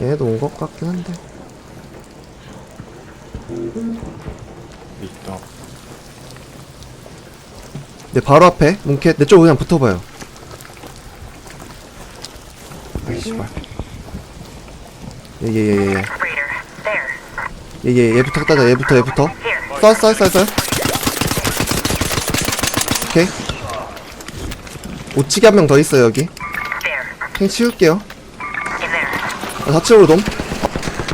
얘도 온 것 같긴 한데 있다. 내 바로 앞에 뭉켓 내쪽 그냥 붙어봐요 아이 씨발 예예예예 Raider. There. 얘얘 얘부터 따자 얘부터 얘부터 Here. 쏴쏴쏴쏴 오케이 오치기 한 명 더 있어요 여기. 탱 치울게요 4층으로 돔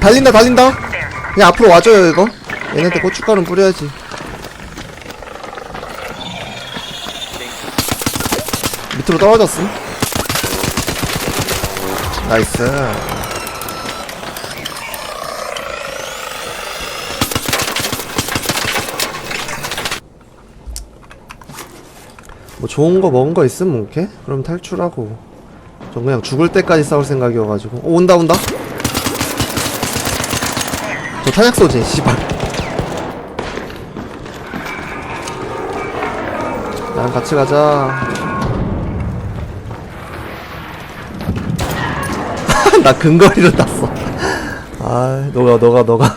달린다 달린다. 그냥 앞으로 와줘요 이거. 얘네한테 고춧가루 뿌려야지. 밑으로 떨어졌음. 나이스. 뭐 좋은 거 먹은 거 있으면 오케이? 그럼 탈출하고. 전 그냥 죽을 때까지 싸울 생각이어가지고. 오, 온다 온다? 저 탄약 쏘지 씨발. 나랑 같이 가자. 나 근거리로 땄어. 아 너가 너가 너가.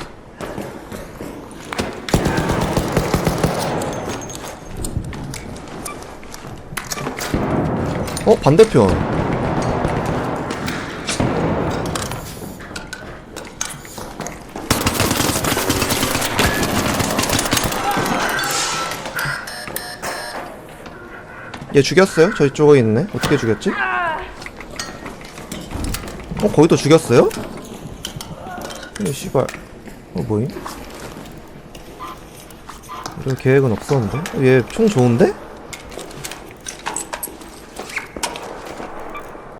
어 반대편 얘 죽였어요? 저희 쪽에 있네 어떻게 죽였지? 어 거기도 죽였어요? 이 씨발 어 뭐임? 이런 계획은 없었는데? 얘 총 좋은데?